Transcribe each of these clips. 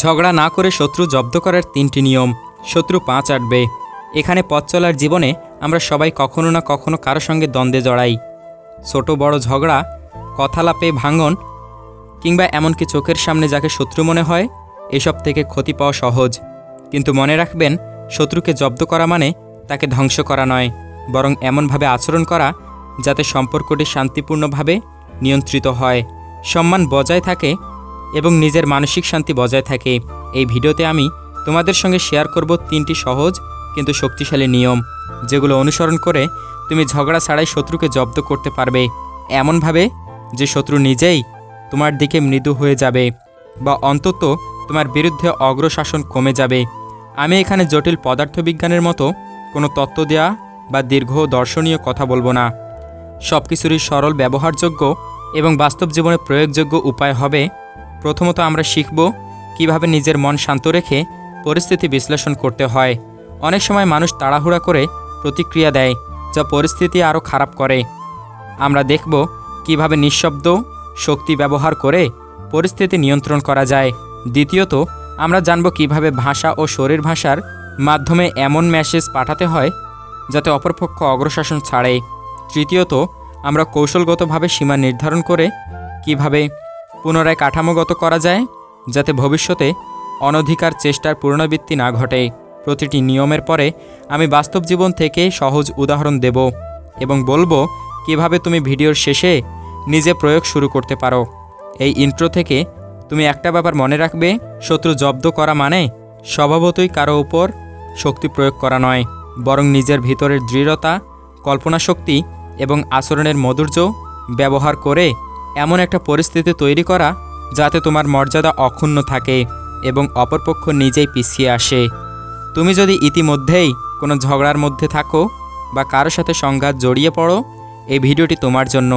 ঝগড়া না করে শত্রু জব্দ করার তিনটি নিয়ম। শত্রু পাঁচ আটবে। এখানে পথ চলার জীবনে আমরা সবাই কখনো না কখনো কারও সঙ্গে দ্বন্দ্বে জড়াই। ছোট বড় ঝগড়া, কথালাপে ভাঙন, কিংবা এমনকি চোখের সামনে যাকে শত্রু মনে হয়, এসব থেকে ক্ষতি পাওয়া সহজ। কিন্তু মনে রাখবেন, শত্রুকে জব্দ করা মানে তাকে ধ্বংস করা নয়, বরং এমনভাবে আচরণ করা যাতে সম্পর্কটি শান্তিপূর্ণভাবে নিয়ন্ত্রিত হয়। সম্মান বজায় থাকে এবং নিজের মানসিক শান্তি বজায় থাকে। এই ভিডিওতে আমি তোমাদের সঙ্গে শেয়ার করব তিনটি সহজ কিন্তু শক্তিশালী নিয়ম, যেগুলো অনুসরণ করে তুমি ঝগড়া ছাড়াই শত্রুকে জব্দ করতে পারবে। এমনভাবে যে শত্রু নিজেই তোমার দিকে মৃদু হয়ে যাবে বা অন্তত তোমার বিরুদ্ধে অগ্রশাসন কমে যাবে। আমি এখানে জটিল পদার্থবিজ্ঞানের মতো কোনো তত্ত্ব দেয়া বা দীর্ঘ দর্শনীয় কথা বলব না। সব কিছুরই সরল ব্যবহারযোগ্য এবং বাস্তব জীবনে প্রয়োগযোগ্য উপায় হবে প্রথমত আমরা শিখব কীভাবে নিজের মন শান্ত রেখে পরিস্থিতি বিশ্লেষণ করতে হয়। অনেক সময় মানুষ তাড়াহুড়া করে প্রতিক্রিয়া দেয়, যা পরিস্থিতি আরও খারাপ করে। আমরা দেখব কীভাবে নিঃশব্দ শক্তি ব্যবহার করে পরিস্থিতি নিয়ন্ত্রণ করা যায়। দ্বিতীয়ত, আমরা জানব কীভাবে ভাষা ও শরীর ভাষার মাধ্যমে এমন মেসেজ পাঠাতে হয়, যাতে অপরপক্ষ অগ্রশাসন ছাড়ে। তৃতীয়ত, আমরা কৌশলগতভাবে সীমা নির্ধারণ করে কীভাবে পুনরায় কাঠামোগত করা যায়, যাতে ভবিষ্যতে অনধিকার চেষ্টার পুনরাবৃত্তি না ঘটে। প্রতিটি নিয়মের পরে আমি বাস্তব জীবন থেকে সহজ উদাহরণ দেব এবং বলব, কীভাবে তুমি ভিডিওর শেষে নিজে প্রয়োগ শুরু করতে পারো। এই ইন্ট্রো থেকে তুমি একটা ব্যাপার মনে রাখবে, শত্রু জব্দ করা মানে স্বভাবতই কারও উপর শক্তি প্রয়োগ করা নয়, বরং নিজের ভিতরের দৃঢ়তা, কল্পনাশক্তি এবং আচরণের মধুর্য ব্যবহার করে এমন একটা পরিস্থিতি তৈরি করা যাতে তোমার মর্যাদা অক্ষুণ্ণ থাকে এবং অপরপক্ষ নিজেই পিছিয়ে আসে। তুমি যদি ইতিমধ্যেই কোনো ঝগড়ার মধ্যে থাকো বা কারও সাথে সংঘাত জড়িয়ে পড়ো, এই ভিডিওটি তোমার জন্য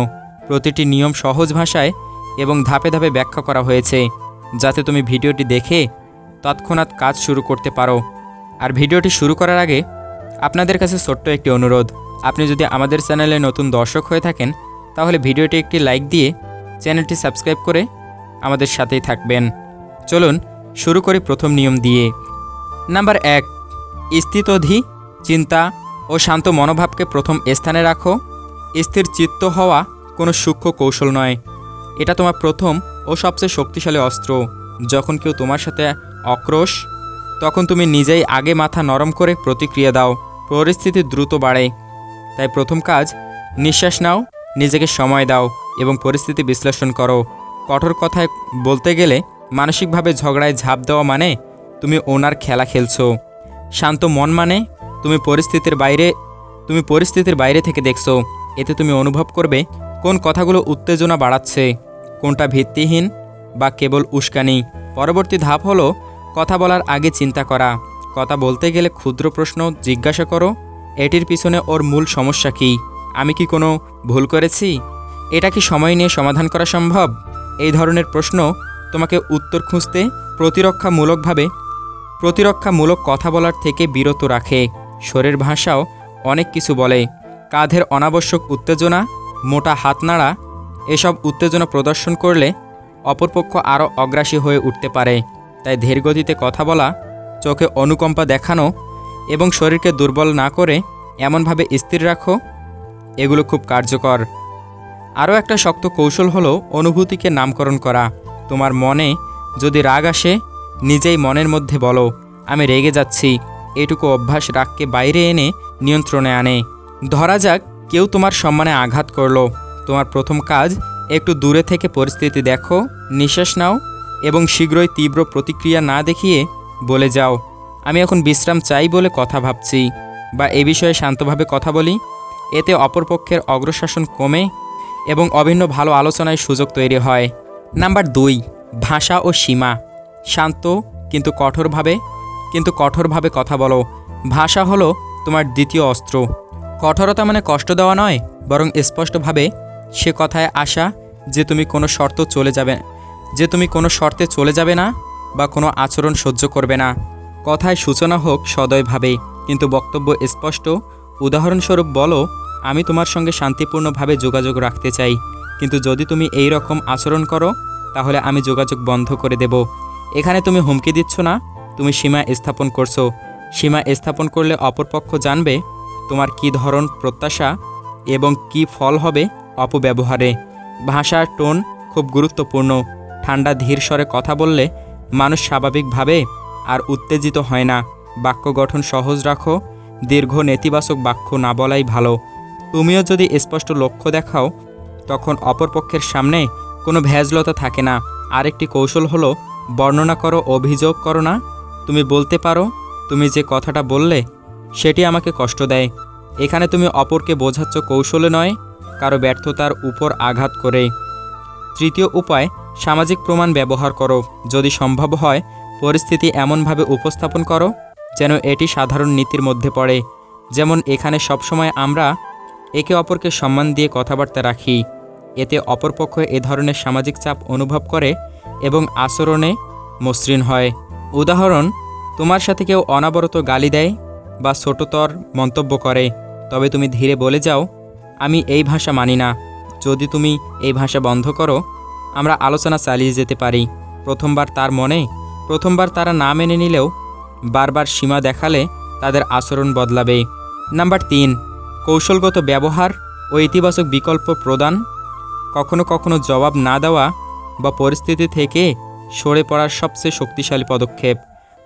প্রতিটি নিয়ম সহজ ভাষায় এবং ধাপে ধাপে ব্যাখ্যা করা হয়েছে, যাতে তুমি ভিডিওটি দেখে তৎক্ষণাৎ কাজ শুরু করতে পারো। আর ভিডিওটি শুরু করার আগে আপনাদের কাছে ছোট্ট একটি অনুরোধ। আপনি যদি আমাদের চ্যানেলে নতুন দর্শক হয়ে থাকেন, তাহলে ভিডিওটি একটি লাইক দিয়ে চ্যানেলটি সাবস্ক্রাইব করে আমাদের সাথেই থাকবেন। চলুন শুরু করি প্রথম নিয়ম দিয়ে। নাম্বার এক, স্থিতধি চিন্তা ও শান্ত মনোভাবকে প্রথম স্থানে রাখো। স্থির চিত্ত হওয়া কোনো সূক্ষ্ম কৌশল নয়। এটা তোমার প্রথম ও সবচেয়ে শক্তিশালী অস্ত্র। যখন কেউ তোমার সাথে অক্রোশ, তখন তুমি নিজেই আগে মাথা নরম করে প্রতিক্রিয়া দাও। পরিস্থিতি দ্রুত বাড়ে। তাই প্রথম কাজ, নিঃশ্বাস নাও। নিজেকে সময় দাও এবং পরিস্থিতি বিশ্লেষণ করো। কঠোর কথায় বলতে গেলে মানসিকভাবে ঝগড়ায় ঝাঁপ দেওয়া মানে তুমি ওনার খেলা খেলছো। শান্ত মন মানে তুমি পরিস্থিতির বাইরে, তুমি পরিস্থিতির বাইরে থেকে দেখছ। এতে তুমি অনুভব করবে কোন কথাগুলো উত্তেজনা বাড়াচ্ছে, কোনটা ভিত্তিহীন বা কেবল উস্কানি। পরবর্তী ধাপ হলো কথা বলার আগে চিন্তা করা। কথা বলতে গেলে ক্ষুদ্র প্রশ্ন জিজ্ঞাসা করো, এটির পিছনে ওর মূল সমস্যা কি? আমি কি কোনো ভুল করেছি? এটা কি সময় নিয়ে সমাধান করা সম্ভব? এই ধরনের প্রশ্ন তোমাকে উত্তর খুঁজতে প্রতিরক্ষামূলকভাবে, প্রতিরক্ষামূলক কথা বলার থেকে বিরত রাখে। শরীর ভাষাও অনেক কিছু বলে। কাঁধের অনাবশ্যক উত্তেজনা, মোটা হাত নাড়া এসব উত্তেজনা প্রদর্শন করলে অপরপক্ষ আরও অগ্রাসী হয়ে উঠতে পারে। তাই ধীরগতিতে কথা বলা, চোখে অনুকম্পা দেখানো এবং শরীরকে দুর্বল না করে এমনভাবে স্থির রাখো। এগুলো খুব কার্যকর। আরও একটা শক্ত কৌশল হলো অনুভূতিকে নামকরণ করা। তোমার মনে যদি রাগ আসে, নিজেই মনের মধ্যে বলো, আমি রেগে যাচ্ছি। এটুকু অভ্যাস রাগকে বাইরে এনে নিয়ন্ত্রণে আনে। ধরা যাক, কেউ তোমার সম্মানে আঘাত করল। তোমার প্রথম কাজ, একটু দূরে থেকে পরিস্থিতি দেখো, নিঃশ্বাস নাও এবং শীঘ্রই তীব্র প্রতিক্রিয়া না দেখিয়ে বলে যাও, আমি এখন বিশ্রাম চাই বলে কথা ভাবছি বা এ বিষয়ে শান্তভাবে কথা বলি। এতে অপরপক্ষের অগ্রশাসন কমে এবং অভিন্ন ভালো আলোচনায় সুযোগ তৈরি হয়। নাম্বার দুই, ভাষা ও সীমা। শান্ত, কিন্তু কঠোরভাবে কিন্তু কঠোরভাবে কথা বলো। ভাষা হলো তোমার দ্বিতীয় অস্ত্র। কঠোরতা মানে কষ্ট দেওয়া নয়, বরং স্পষ্টভাবে সে কথায় আসা যে তুমি কোনো শর্ত চলে যাবে, যে তুমি কোনো শর্তে চলে যাবে না বা কোনো আচরণ সহ্য করবে না। কথায় সূচনা হোক সদয়ভাবে, কিন্তু বক্তব্য স্পষ্ট উদাহরণস্বরূপ বলো, আমি তোমার সঙ্গে শান্তিপূর্ণভাবে যোগাযোগ রাখতে চাই, কিন্তু যদি তুমি এই রকম আচরণ করো, তাহলে আমি যোগাযোগ বন্ধ করে দেব। এখানে তুমি হুমকি দিচ্ছ না, তুমি সীমা স্থাপন করছ। সীমা স্থাপন করলে অপরপক্ষ জানবে, তোমার কী ধরন প্রত্যাশা এবং কি ফল হবে অপব্যবহারে। ভাষার টোন খুব গুরুত্বপূর্ণ। ঠান্ডা, ধীর স্বরে কথা বললে মানুষ স্বাভাবিকভাবে আর উত্তেজিত হয় না। বাক্য গঠন সহজ রাখো দীর্ঘ নেতিবাচক বাক্য না বলাই ভালো। তুমিও যদি স্পষ্ট লক্ষ্য দেখাও, তখন অপরপক্ষের সামনে কোনো ভেজলতা থাকে না। আরেকটি কৌশল হলো, বর্ণনা করো, অভিযোগ করো না। তুমি বলতে পারো, তুমি যে কথাটা বললে, সেটি আমাকে কষ্ট দেয়। এখানে তুমি অপরকে বোঝাচ্ছ কৌশলে নয়, কারও ব্যর্থতার উপর আঘাত করে। তৃতীয় উপায়, সামাজিক প্রমাণ ব্যবহার করো। যদি সম্ভব হয়, পরিস্থিতি এমনভাবে উপস্থাপন করো যেন এটি সাধারণ নীতির মধ্যে পড়ে, যেমন এখানে সবসময় আমরা একে অপরকে সম্মান দিয়ে কথাবার্তা রাখি। এতে অপরপক্ষ এ ধরনের সামাজিক চাপ অনুভব করে এবং আচরণে মসৃণ হয়। উদাহরণ, তোমার সাথে কেউ অনাবরত গালি দেয় বা ছোটতর মন্তব্য করে, তবে তুমি ধীরে বলে যাও, আমি এই ভাষা মানি না। যদি তুমি এই ভাষা বন্ধ করো, আমরা আলোচনা চালিয়ে যেতে পারি। প্রথমবার তার মনে, প্রথমবার তারা না মেনে নিলেও বারবার সীমা দেখালে তাদের আচরণ বদলাবে। নাম্বার তিন, কৌশলগত ব্যবহার ও ইতিবাচক বিকল্প প্রদান। কখনো কখনো জবাব না দেওয়া বা পরিস্থিতি থেকে সরে পড়ার সবচেয়ে শক্তিশালী পদক্ষেপ।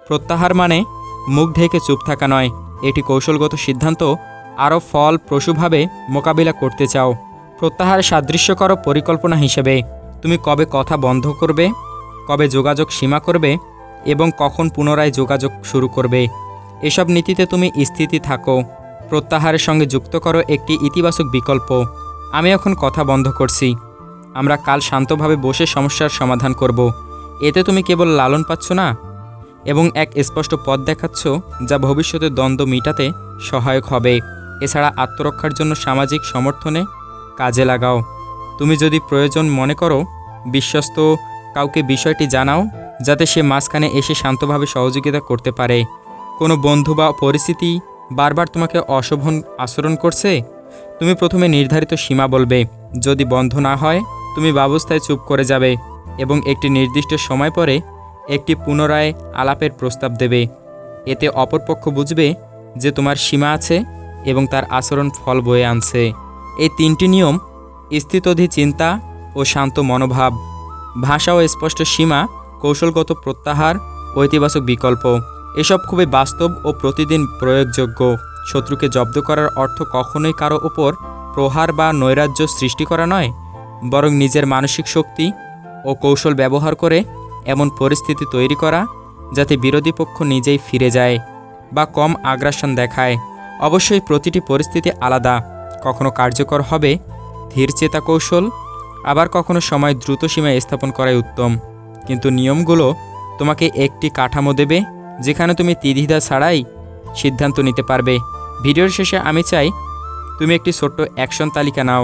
প্রত্যাহার মানে মুখ ঢেকে চুপ থাকা নয়। এটি কৌশলগত সিদ্ধান্ত আরও ফলপ্রসূভাবে মোকাবিলা করতে চাও। প্রত্যাহার সাদৃশ্য করো পরিকল্পনা হিসেবে তুমি কবে কথা বন্ধ করবে? কবে যোগাযোগ সীমা করবে? এবং কখন পুনরায় যোগাযোগ শুরু করবে। এসব নীতিতে তুমি স্থিতি থাকো। প্রত্যাহারের সঙ্গে যুক্ত করো একটি ইতিবাচক বিকল্প। আমি এখন কথা বন্ধ করছি। আমরা কাল শান্তভাবে বসে সমস্যার সমাধান করব। এতে তুমি কেবল লালন পাচ্ছ না? এবং এক স্পষ্ট পথ দেখাচ্ছ যা ভবিষ্যতে দ্বন্দ্ব মিটাতে সহায়ক হবে। এছাড়া আত্মরক্ষার জন্য সামাজিক সমর্থনে কাজে লাগাও। তুমি যদি প্রয়োজন মনে করো, বিশ্বস্ত, কাউকে বিষয়টি জানাও যাতে সে মাঝখানে এসে শান্তভাবে সহযোগিতা করতে পারে। কোনো বন্ধু বা পরিস্থিতি বারবার তোমাকে অশোভন আচরণ করছে? তুমি প্রথমে নির্ধারিত সীমা বলবে, যদি বন্ধ না হয়, তুমি ব্যবস্থায় চুপ করে যাবে এবং একটি নির্দিষ্ট সময় পরে একটি পুনরায় আলাপের প্রস্তাব দেবে। এতে অপরপক্ষ বুঝবে যে তোমার সীমা আছে এবং তার আচরণ ফল বয়ে আনছে। এই তিনটি নিয়ম স্থিতধি চিন্তা ও শান্ত মনোভাব। ভাষা ও স্পষ্ট সীমা কৌশলগত প্রত্যাহার ঐতিবাচক বিকল্প। এসব খুবই বাস্তব ও প্রতিদিন প্রয়োগযোগ্য। শত্রুকে জব্দ করার অর্থ কখনোই কারও ওপর প্রহার বা নৈরাজ্য সৃষ্টি করা নয়, বরং নিজের মানসিক শক্তি ও কৌশল ব্যবহার করে এমন পরিস্থিতি তৈরি করা যাতে বিরোধী পক্ষ নিজেই ফিরে যায় বা কম আগ্রাসন দেখায়। অবশ্যই প্রতিটি পরিস্থিতি আলাদা, কখনো কার্যকর হবে ধীরচেতা কৌশল, আবার কখনো সময় দ্রুত সীমায় স্থাপন করাই উত্তম। কিন্তু নিয়মগুলো তোমাকে একটি কাঠামো দেবে, যেখানে তুমি দ্বিধা ছাড়াই সিদ্ধান্ত নিতে পারবে। ভিডিওর শেষে আমি চাই তুমি একটি ছোট্ট অ্যাকশন তালিকা নাও।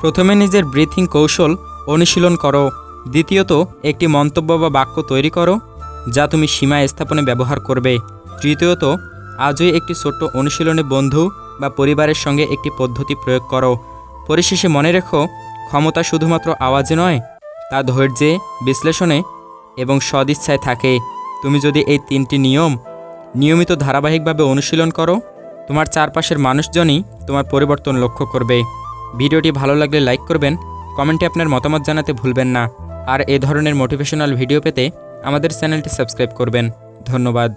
প্রথমে নিজের ব্রিথিং কৌশল অনুশীলন করো। দ্বিতীয়ত, একটি মন্তব্য বা বাক্য তৈরি করো, যা তুমি সীমা স্থাপনে ব্যবহার করবে। তৃতীয়ত, আজই একটি ছোট্ট অনুশীলনে বন্ধু বা পরিবারের সঙ্গে একটি পদ্ধতি প্রয়োগ করো। পরিশেষে মনে রেখো, ক্ষমতা শুধুমাত্র আওয়াজে নয়, তা ধৈর্যে, বিশ্লেষণে এবং সদিচ্ছায় থাকে। তুমি যদি এই তিনটি নিয়ম নিয়মিত ধারাবাহিকভাবে অনুশীলন করো, তোমার চারপাশের মানুষজনই তোমার পরিবর্তন লক্ষ্য করবে। ভিডিওটি ভালো লাগলে লাইক করবেন, কমেন্টে আপনার মতামত জানাতে ভুলবেন না। আর এ ধরনের মোটিভেশনাল ভিডিও পেতে আমাদের চ্যানেলটি সাবস্ক্রাইব করবেন। ধন্যবাদ।